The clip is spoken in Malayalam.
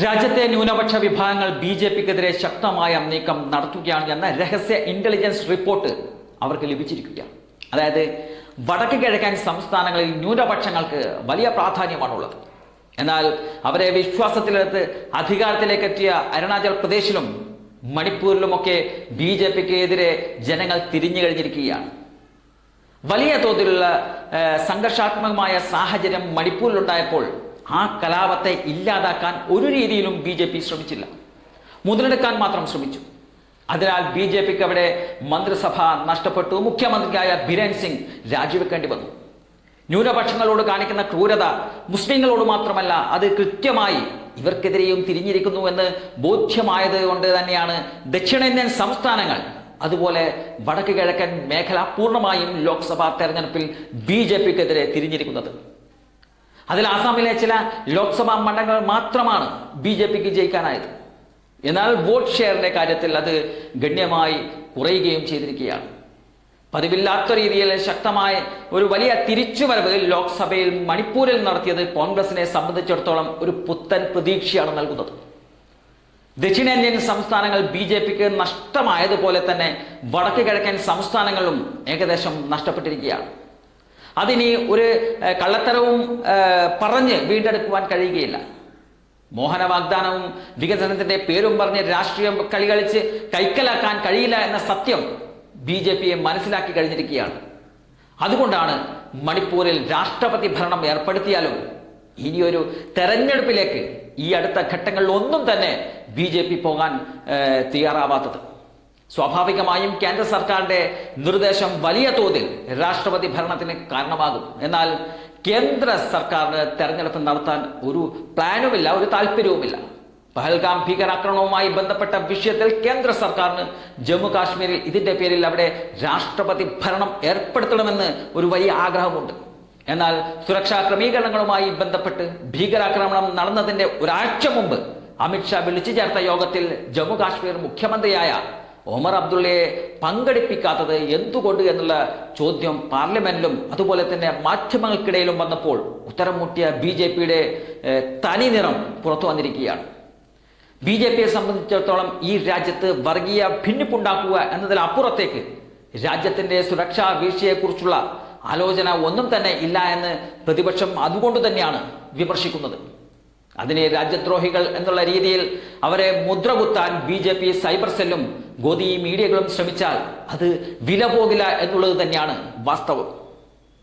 രാജ്യത്തെ ന്യൂനപക്ഷ വിഭാഗങ്ങൾ ബി ജെ പിക്കെതിരെ ശക്തമായ നീക്കം നടത്തുകയാണ് എന്ന രഹസ്യ ഇന്റലിജൻസ് റിപ്പോർട്ട് അവർക്ക് ലഭിച്ചിരിക്കുകയാണ്. അതായത് വടക്ക് കിഴക്കൻ സംസ്ഥാനങ്ങളിൽ ന്യൂനപക്ഷങ്ങൾക്ക് വലിയ പ്രാധാന്യമാണുള്ളത്. എന്നാൽ അവരെ വിശ്വാസത്തിലെടുത്ത് അധികാരത്തിലേക്ക് എത്തിയ അരുണാചൽ പ്രദേശിലും മണിപ്പൂരിലുമൊക്കെ ബി ജെ പിക്കെതിരെ ജനങ്ങൾ തിരിഞ്ഞു കഴിഞ്ഞിരിക്കുകയാണ്. വലിയ തോതിലുള്ള സംഘർഷാത്മകമായ സാഹചര്യം മണിപ്പൂരിലുണ്ടായപ്പോൾ ആ കലാപത്തെ ഇല്ലാതാക്കാൻ ഒരു രീതിയിലും ബി ജെ പി ശ്രമിച്ചില്ല. മുതലെടുക്കാൻ മാത്രം ശ്രമിച്ചു. അതിനാൽ ബി ജെ പിക്ക് അവിടെ മന്ത്രിസഭ നഷ്ടപ്പെട്ടു. മുഖ്യമന്ത്രിയായ ബിരൻ സിംഗ് രാജിവെക്കേണ്ടി വന്നു. ന്യൂനപക്ഷങ്ങളോട് കാണിക്കുന്ന ക്രൂരത മുസ്ലിങ്ങളോട് മാത്രമല്ല അത് കൃത്യമായി ഇവർക്കെതിരെയും തിരിഞ്ഞിരിക്കുന്നു എന്ന് ബോധ്യമായത് കൊണ്ട് തന്നെയാണ് ദക്ഷിണേന്ത്യൻ സംസ്ഥാനങ്ങൾ അതുപോലെ വടക്ക് കിഴക്കൻ മേഖല പൂർണമായും ലോക്സഭാ തെരഞ്ഞെടുപ്പിൽ ബി ജെ പിക്കെതിരെ തിരിഞ്ഞിരിക്കുന്നത്. അതിൽ ആസാമിലെ ചില ലോക്സഭാ മണ്ഡലങ്ങൾ മാത്രമാണ് ബി ജെ പിക്ക് ജയിക്കാനായത്. എന്നാൽ വോട്ട് ഷെയറിന്റെ കാര്യത്തിൽ അത് ഗണ്യമായി കുറയുകയും ചെയ്തിരിക്കുകയാണ്. പതിവില്ലാത്ത രീതിയിൽ ശക്തമായ ഒരു വലിയ തിരിച്ചുവരവ് ലോക്സഭയിൽ മണിപ്പൂരിൽ നടത്തിയത് കോൺഗ്രസിനെ സംബന്ധിച്ചിടത്തോളം ഒരു പുത്തൻ പ്രതീക്ഷയാണ് നൽകുന്നത്. ദക്ഷിണേന്ത്യൻ സംസ്ഥാനങ്ങൾ ബി ജെ പിക്ക് നഷ്ടമായതുപോലെ തന്നെ വടക്ക് കിഴക്കൻ സംസ്ഥാനങ്ങളിലും ഏകദേശം നഷ്ടപ്പെട്ടിരിക്കുകയാണ്. അതിനി ഒരു കള്ളത്തരവും പറഞ്ഞ് വീണ്ടെടുക്കുവാൻ കഴിയുകയില്ല. മോഹന വാഗ്ദാനവും വികസനത്തിന്റെ പേരും പറഞ്ഞ് രാഷ്ട്രീയം കളി കളിച്ച് കൈക്കലാക്കാൻ കഴിയില്ല എന്ന സത്യം ബി ജെ പിയെ മനസ്സിലാക്കി കഴിഞ്ഞിരിക്കുകയാണ്. അതുകൊണ്ടാണ് മണിപ്പൂരിൽ രാഷ്ട്രപതി ഭരണം ഏർപ്പെടുത്തിയാലും ഇനിയൊരു തെരഞ്ഞെടുപ്പിലേക്ക് ഈ അടുത്ത ഘട്ടങ്ങളിൽ ഒന്നും തന്നെ ബി പോകാൻ തയ്യാറാവാത്തത്. സ്വാഭാവികമായും കേന്ദ്ര സർക്കാരിന്റെ നിർദ്ദേശം വലിയ തോതിൽ രാഷ്ട്രപതി ഭരണത്തിന് കാരണമാകും. എന്നാൽ കേന്ദ്ര സർക്കാരിന് തെരഞ്ഞെടുപ്പ് നടത്താൻ ഒരു പ്ലാനുമില്ല ഒരു താല്പര്യവുമില്ല. പഹൽഗാം ഭീകരാക്രമണവുമായി ബന്ധപ്പെട്ട വിഷയത്തിൽ കേന്ദ്ര സർക്കാരിന് ജമ്മു കാശ്മീരിൽ ഇതിന്റെ പേരിൽ അവിടെ രാഷ്ട്രപതി ഭരണം ഏർപ്പെടുത്തണമെന്ന് ഒരു വലിയ ആഗ്രഹമുണ്ട്. എന്നാൽ സുരക്ഷാ ക്രമീകരണങ്ങളുമായി ബന്ധപ്പെട്ട് ഭീകരാക്രമണം നടന്നതിന്റെ ഒരാഴ്ച മുമ്പ് അമിത്ഷാ വിളിച്ചു ചേർത്ത യോഗത്തിൽ ജമ്മു കാശ്മീർ മുഖ്യമന്ത്രിയായ ഒമർ അബ്ദുള്ളയെ പങ്കെടുപ്പിക്കാത്തത് എന്തുകൊണ്ട് എന്നുള്ള ചോദ്യം പാർലമെന്റിലും അതുപോലെ തന്നെ മാധ്യമങ്ങൾക്കിടയിലും വന്നപ്പോൾ ഉത്തരം മുട്ടിയ ബി ജെ പിയുടെ തനി നിറം പുറത്തു വന്നിരിക്കുകയാണ്. ബി ജെ പിയെ സംബന്ധിച്ചിടത്തോളം ഈ രാജ്യത്ത് വർഗീയ ഭിന്നിപ്പുണ്ടാക്കുക എന്നതിലപ്പുറത്തേക്ക് രാജ്യത്തിന്റെ സുരക്ഷാ വീഴ്ചയെക്കുറിച്ചുള്ള ആലോചന ഒന്നും തന്നെ ഇല്ല എന്ന് പ്രതിപക്ഷം അതുകൊണ്ട് തന്നെയാണ് വിമർശിക്കുന്നത്. അതിനെ രാജ്യദ്രോഹികൾ എന്നുള്ള രീതിയിൽ അവരെ മുദ്രകുത്താൻ ബി ജെ പി സൈബർ സെല്ലും ഗോദി മീഡിയകളും ശ്രമിച്ചാൽ അത് വില പോകില്ല എന്നുള്ളത് തന്നെയാണ് വാസ്തവം.